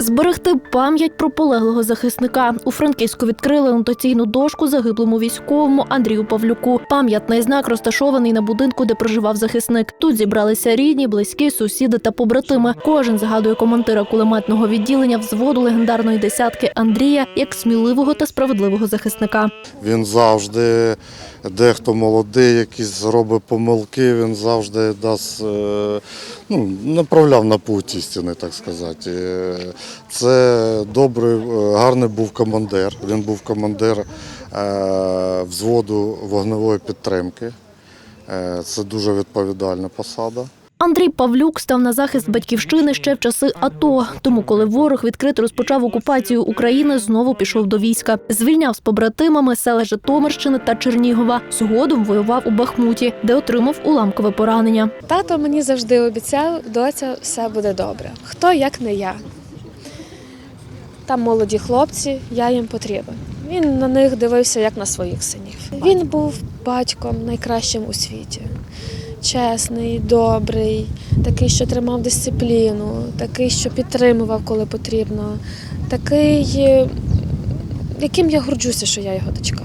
Зберегти пам'ять про полеглого захисника. У Франківську відкрили анотаційну дошку загиблому військовому Андрію Павлюку. Пам'ятний знак розташований на будинку, де проживав захисник. Тут зібралися рідні, близькі, сусіди та побратими. Кожен згадує командира кулеметного відділення взводу легендарної десятки Андрія як сміливого та справедливого захисника. Він завжди, дехто молодий, якісь робить помилки, він завжди дасть, е, ну, направляв на путь істини, так сказати. Це добрий, е, гарний був командир. Він був командир е, взводу вогневої підтримки. Е, Це дуже відповідальна посада. Андрій Павлюк став на захист батьківщини ще в часи АТО. Тому, коли ворог відкрито розпочав окупацію України, знову пішов до війська. Звільняв з побратимами села Житомирщини та Чернігова. Згодом воював у Бахмуті, де отримав уламкове поранення. Тато мені завжди обіцяв, доця, все буде добре. Хто як не я. Там молоді хлопці, я їм потрібен. Він на них дивився як на своїх синів. Він був батьком найкращим у світі. Чесний, добрий, такий, що тримав дисципліну, такий, що підтримував, коли потрібно, такий, е, яким я горджуся, що я його дочка.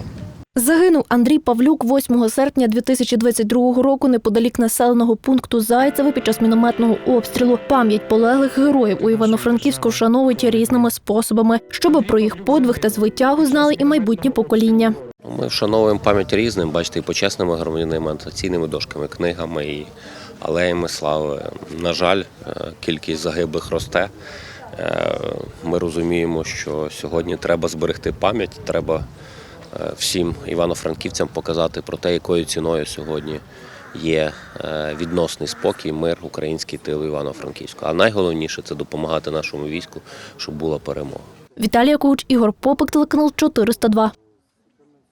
Загинув Андрій Павлюк 8 серпня 2022 року неподалік населеного пункту Зайцеве під час мінометного обстрілу. Пам'ять полеглих героїв у Івано-Франківську вшановують різними способами, щоб про їх подвиг та звитягу знали і майбутні покоління. Ми вшановуємо пам'ять різним, бачите, і почесними громадянами, анотаційними дошками, книгами і алеями слави. На жаль, е, кількість загиблих росте. Е, Ми розуміємо, що сьогодні треба зберегти пам'ять, треба всім івано-франківцям показати про те, якою ціною сьогодні є е, відносний спокій, мир, український тил Івано-Франківську. А найголовніше це допомагати нашому війську, щоб була перемога. Віталія Куч, Ігор Попик, телеканал 402.